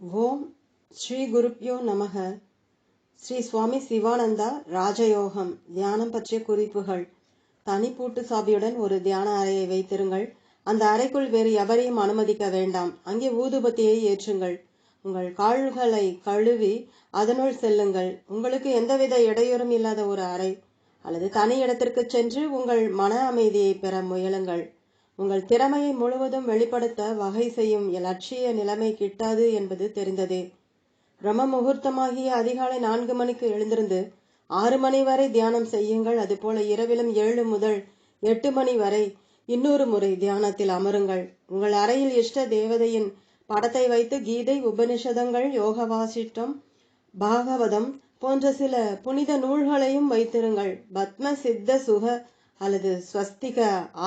ஓம் ஸ்ரீ குருப்யோ நமக. ஸ்ரீ சுவாமி சிவானந்தா ராஜயோகம். தியானம் பற்றிய குறிப்புகள். தனி பூட்டு சாவியுடன் ஒரு தியான அறையை வைத்திருங்கள். அந்த அறைக்குள் வேறு எவரையும் அனுமதிக்க வேண்டாம். அங்கே ஊதுபத்தியை ஏற்றுங்கள். உங்கள் கால்களை கழுவி அதனுள் செல்லுங்கள். உங்களுக்கு எந்தவித இடையூறும் இல்லாத ஒரு அறை. அல்லது தனி இடத்திற்கு சென்று உங்கள் மன அமைதியை பெற முயலுங்கள். உங்கள் திறமையை முழுவதும் வெளிப்படுத்த வகை செய்யும் லட்சிய நிலைமை கிட்டாது என்பது தெரிந்ததே. பிரம்ம முகூர்த்தமாகிய அதிகாலை நான்கு மணிக்கு எழுந்திருந்து ஆறு மணி வரை தியானம் செய்யுங்கள். அதுபோல இரவிலும் ஏழு முதல் எட்டு மணி வரை இன்னொரு முறை தியானத்தில் அமருங்கள். உங்கள் அறையில் இஷ்ட தேவதையின் படத்தை வைத்து கீதை உபனிஷதங்கள் யோக வாசிட்டம் பாகவதம் போன்ற சில புனித நூல்களையும் வைத்திருங்கள். பத்ம சித்த சுக அல்லது ஸ்வஸ்திக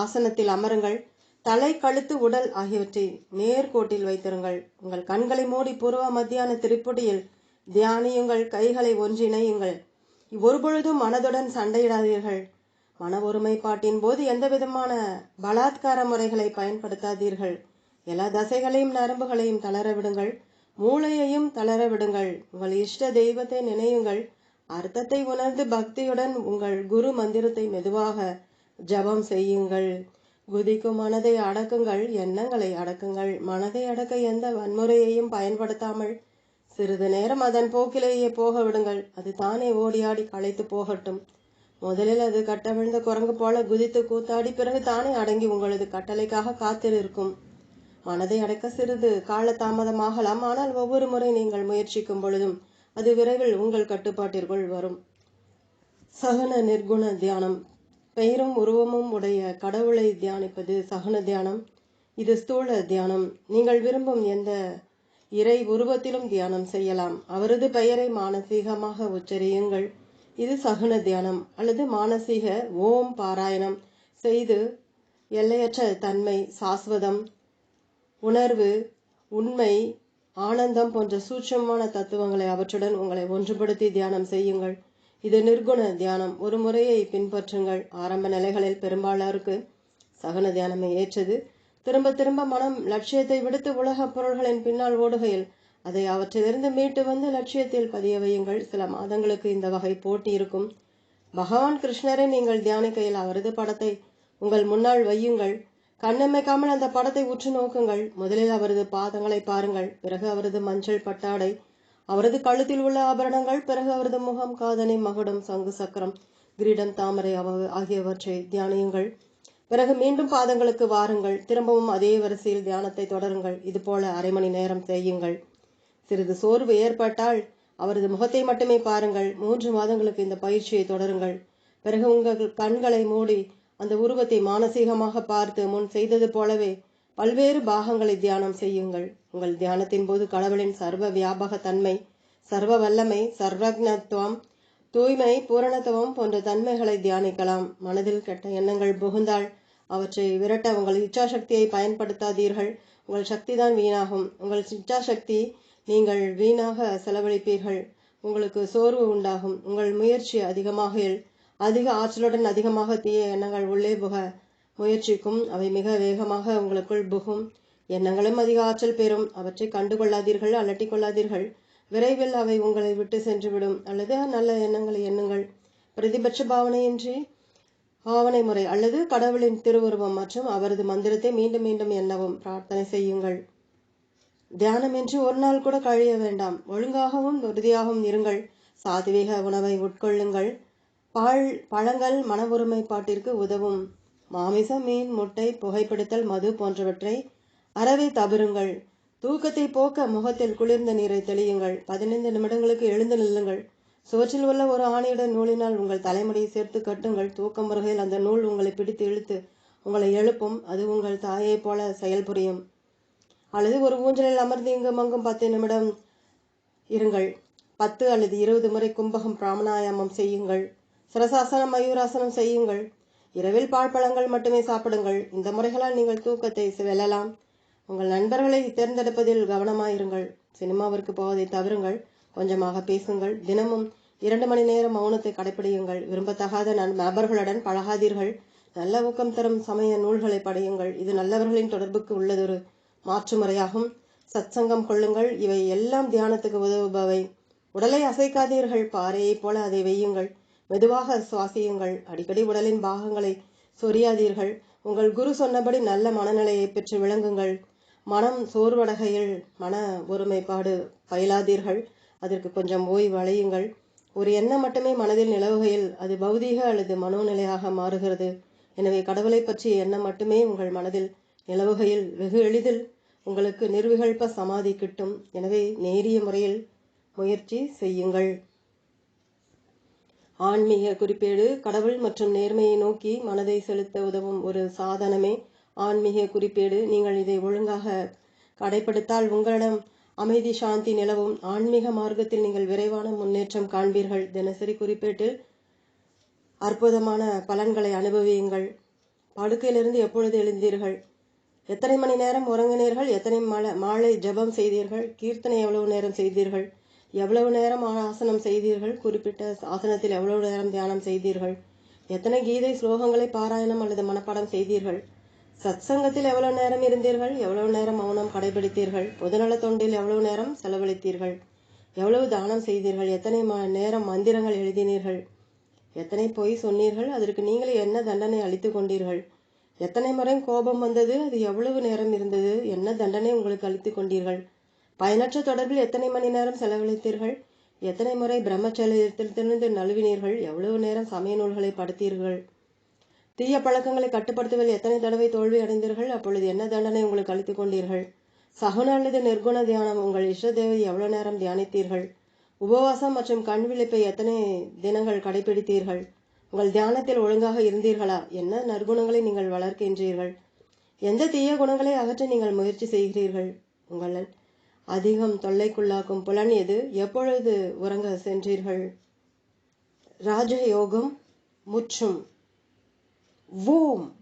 ஆசனத்தில் அமருங்கள். தலை கழுத்து உடல் ஆகியவற்றை நேர்கோட்டில் வைத்திருங்கள். உங்கள் கண்களை மூடி பூர்வ மத்தியான திருப்படியில் தியானியுங்கள். கைகளை ஒன்றிணையுங்கள் ஒருபொழுதும் மனதுடன் சண்டையிடாதீர்கள். மன ஒருமைப்பாட்டின் போது எந்த விதமான பலாத்கார முறைகளை பயன்படுத்தாதீர்கள். எல்லா தசைகளையும் நரம்புகளையும் தளர விடுங்கள். மூளையையும் தளர விடுங்கள். உங்கள் இஷ்ட தெய்வத்தை நினையுங்கள். அர்த்தத்தை உணர்ந்து பக்தியுடன் உங்கள் குரு மந்திரத்தை மெதுவாக ஜபம் செய்யுங்கள். குதிக்கும் மனதை அடக்குங்கள் எண்ணங்களை அடக்குங்கள். மனதை அடக்க எந்த வன்முறையையும் பயன்படுத்தாமல் சிறிது நேரம் அதன் போக்கிலேயே போக விடுங்கள். அது தானே ஓடியாடி களைத்து போகட்டும். முதலில் அது கட்டவிழ்ந்த குரங்கு போல குதித்து கூத்தாடி பிறகு தானே அடங்கி உங்களது கட்டளைக்காக காத்திருக்கும். மனதை அடக்க சிறிது காலதாமதமாகலாம். ஆனால் ஒவ்வொரு முறை நீங்கள் முயற்சிக்கும் பொழுதும் அது விரைவில் உங்கள் கட்டுப்பாட்டிற்குள் வரும். சகன நிர்குண தியானம். பெயரும் உருவமும் உடைய கடவுளை தியானிப்பது சகன தியானம். இது ஸ்தூல தியானம். நீங்கள் விரும்பும் எந்த இறை உருவத்திலும் தியானம் செய்யலாம். அவரது பெயரை மானசீகமாக உச்சரியுங்கள். இது சகுன தியானம். அல்லது மானசீக ஓம் பாராயணம் செய்து எல்லையற்ற தன்மை சாஸ்வதம் உணர்வு உண்மை ஆனந்தம் போன்ற சூட்சமான தத்துவங்களை அவற்றுடன் உங்களை ஒன்றுபடுத்தி தியானம் செய்யுங்கள். இது நிர்குண தியானம். ஒரு முறையை பின்பற்றுங்கள். ஆரம்ப நிலைகளில் பெரும்பாலாருக்கு சகன தியானமே ஏற்றது. திரும்ப திரும்ப மனம் லட்சியத்தை விடுத்து உலகப் பொருள்களின் பின்னால் ஓடுகையில் அதை அவற்றிலிருந்து மீட்டு வந்து லட்சியத்தில் பதிய வையுங்கள். சில மாதங்களுக்கு இந்த வகை போட்டி இருக்கும். பகவான் கிருஷ்ணரை நீங்கள் தியானிக்கையில் அவரது படத்தை உங்கள் முன்னால் வையுங்கள். கண்ணமைக்காமல் அந்த படத்தை உற்று நோக்குங்கள். முதலில் அவரது பாதங்களை பாருங்கள். பிறகு அவரது மஞ்சள் பட்டாடை அவரது கழுத்தில் உள்ள ஆபரணங்கள் பிறகு அவரது முகம் காதனை மகுடம் சங்கு சக்கரம் கிரீடம் தாமரை ஆகியவற்றை தியானியுங்கள். பிறகு மீண்டும் பாதங்களுக்கு வாருங்கள். திரும்பவும் அதே வரிசையில் தியானத்தை தொடருங்கள். இது போல அரை மணி நேரம் செய்யுங்கள் சிறிது சோர்வு ஏற்பட்டால் அவரது முகத்தை மட்டுமே பாருங்கள். மூன்று மாதங்களுக்கு இந்த பயிற்சியை தொடருங்கள். பிறகு உங்கள் கண்களை மூடி அந்த உருவத்தை மானசீகமாக பார்த்து முன் செய்தது போலவே பல்வேறு பாகங்களை தியானம் செய்யுங்கள். உங்கள் தியானத்தின் போது கடவுளின் சர்வ வியாபக தன்மை சர்வ வல்லமை சர்வக்னத்துவம் தூய்மை பூரணத்துவம் போன்ற தன்மைகளை தியானிக்கலாம். மனதில் கெட்ட எண்ணங்கள் புகுந்தால் அவற்றை விரட்ட உங்கள் இச்சாசக்தியை பயன்படுத்தாதீர்கள். உங்கள் சக்தி தான் வீணாகும். உங்கள் இச்சாசக்தி நீங்கள் வீணாக செலவழிப்பீர்கள். உங்களுக்கு சோர்வு உண்டாகும். உங்கள் முயற்சி அதிகமாக அதிக ஆற்றலுடன் அதிகமாக தீய எண்ணங்கள் உள்ளே புக முயற்சிக்கும். அவை மிக வேகமாக உங்களுக்குள் புகும். எண்ணங்களும் அதிக ஆற்றல் பெறும். அவற்றை கண்டுகொள்ளாதீர்கள் அலட்டி கொள்ளாதீர்கள் விரைவில் அவை உங்களை விட்டு சென்றுவிடும். அல்லது நல்ல எண்ணங்களை எண்ணுங்கள். பிரதிபட்ச பாவனையின்றி பாவனை முறை அல்லது கடவுளின் திருவுருவம் மற்றும் அவரது மந்திரத்தை மீண்டும் மீண்டும் எண்ணவும். பிரார்த்தனை செய்யுங்கள். தியானமின்றி ஒரு நாள் கூட கழிய வேண்டாம். ஒழுங்காகவும் உறுதியாகவும் இருங்கள். சாத்வீக உணவை உட்கொள்ளுங்கள். பால் பழங்கள் மன ஒருமைப்பாட்டிற்கு உதவும். மாமிசம் மீன் முட்டை புகைப்பிடித்தல் மது போன்றவற்றை அறவே தவிருங்கள் தூக்கத்தை போக்க முகத்தில் குளிர்ந்த நீரை தெளியுங்கள். பதினைந்து நிமிடங்களுக்கு எழுந்து நில்லுங்கள். சுவற்றில் உள்ள ஒரு ஆணையுடன் நூலினால் உங்கள் தலைமுடியை சேர்த்து கட்டுங்கள். தூக்கம் முறையில் அந்த நூல் உங்களை பிடித்து இழுத்து உங்களை எழுப்பும். அது உங்கள் தாயை போல செயல்புரியும் அல்லது ஒரு ஊஞ்சலில் அமர்ந்து இங்கும் அங்கும் பத்து நிமிடம் இருங்கள். பத்து அல்லது இருபது முறை கும்பகம் பிராமணாயாமம் செய்யுங்கள். சிரசாசனம் மயூராசனம் செய்யுங்கள். இரவில் பாழ்பழங்கள் மட்டுமே சாப்பிடுங்கள். இந்த முறைகளால் நீங்கள் தூக்கத்தை வெல்லலாம் உங்கள் நண்பர்களை தேர்ந்தெடுப்பதில் கவனமாயிருங்கள். சினிமாவிற்கு போவதை தவறுங்கள் கொஞ்சமாக பேசுங்கள். தினமும் இரண்டு மணி நேரம் மௌனத்தை கடைபிடியுங்கள் விரும்பத்தகாத நபர்களுடன் பழகாதீர்கள். நல்ல ஊக்கம் தரும் சமய நூல்களை படையுங்கள். இது நல்லவர்களின் தொடர்புக்கு உள்ளதொரு மாற்று முறையாகும் சத்சங்கம் கொள்ளுங்கள். இவை எல்லாம் தியானத்துக்கு உதவுபவை. உடலை அசைக்காதீர்கள். பாறையைப் போல அதை வையுங்கள் மெதுவாக சுவாசியுங்கள். அடிக்கடி உடலின் பாகங்களை சொரியாதீர்கள். உங்கள் குரு சொன்னபடி நல்ல மனநிலையை பெற்று விளங்குங்கள். மனம் சோர்வடகையில் மன ஒருமைப்பாடு பயிலாதீர்கள். அதற்கு கொஞ்சம் ஓய்வு அலையுங்கள் ஒரு எண்ணம் மட்டுமே மனதில் நிலவுகையில் அது பௌதீக அல்லது மனோநிலையாக மாறுகிறது. எனவே கடவுளை பற்றிய எண்ணம் மட்டுமே உங்கள் மனதில் நிலவுகையில் வெகு எளிதில் உங்களுக்கு நிர்விகல்ப சமாதி கிட்டும். எனவே நேரிய முறையில் முயற்சி செய்யுங்கள். ஆன்மீக குறிப்பேடு கடவுள் மற்றும் நேர்மையை நோக்கி மனதை செலுத்த உதவும் ஒரு சாதனமே. ஆன்மீக குறிப்பேடு. நீங்கள் இதை ஒழுங்காக கடைப்படுத்தால் உங்களிடம் அமைதி சாந்தி நிலவும். ஆன்மீக மார்க்கத்தில் நீங்கள் விரைவான முன்னேற்றம் காண்பீர்கள். தினசரி குறிப்பேட்டில் அற்புதமான பலன்களை அனுபவியுங்கள். படுக்கையிலிருந்து எப்பொழுது எழுந்தீர்கள்? எத்தனை மணி நேரம் உறங்கினீர்கள்? எத்தனை மாலை மாலை ஜபம் செய்தீர்கள்? கீர்த்தனை எவ்வளவு நேரம் செய்தீர்கள்? எவ்வளவு நேரம் ஆசனம் செய்தீர்கள்? குறிப்பிட்ட ஆசனத்தில் எவ்வளவு நேரம் தியானம் செய்தீர்கள்? எத்தனை கீதை ஸ்லோகங்களை பாராயணம் அல்லது மனப்பாடம் செய்தீர்கள்? சத்சங்கத்தில் எவ்வளவு நேரம் இருந்தீர்கள்? எவ்வளவு நேரம் மௌனம் கடைபிடித்தீர்கள்? பொதுநல தொண்டில் எவ்வளவு நேரம் செலவழித்தீர்கள்? எவ்வளவு தானம் செய்தீர்கள்? எத்தனை நேரம் மந்திரங்கள் எழுதினீர்கள்? எத்தனை பொய் சொன்னீர்கள்? அதற்கு நீங்களே என்ன தண்டனை அளித்து கொண்டீர்கள்? எத்தனை முறை கோபம் வந்தது? அது எவ்வளவு நேரம் இருந்தது? என்ன தண்டனை உங்களுக்கு அளித்து கொண்டீர்கள்? பயனற்ற தொடர்பில் எத்தனை மணி நேரம் செலவழித்தீர்கள்? எத்தனை முறை பிரம்மச்சரியத்திலிருந்து நழுவினீர்கள்? எவ்வளவு நேரம் சமய நூல்களை படுத்தீர்கள்? தீய பழக்கங்களை கட்டுப்படுத்துவதில் எத்தனை தடவை தோல்வி அடைந்தீர்கள்? அப்பொழுது என்ன தண்டனை உங்களுக்கு அளித்துக் கொண்டீர்கள்? சகுன அல்லது நிர்குண தியானம் உங்கள் இஷ்ட தேவை எவ்வளவு நேரம் தியானித்தீர்கள்? உபவாசம் மற்றும் கண் விழிப்பை எத்தனை தினங்கள் கடைபிடித்தீர்கள்? உங்கள் தியானத்தில் ஒழுங்காக இருந்தீர்களா? என்ன நற்குணங்களை நீங்கள் வளர்க்கின்றீர்கள்? எந்த தீய குணங்களை அகற்ற நீங்கள் முயற்சி செய்கிறீர்கள்? உங்கள் அதிகம் தொல்லைக்குள்ளாக்கும் புலன் எது? எப்பொழுது உறங்க சென்றீர்கள்? ராஜயோகம் முற்றும். ஓம்.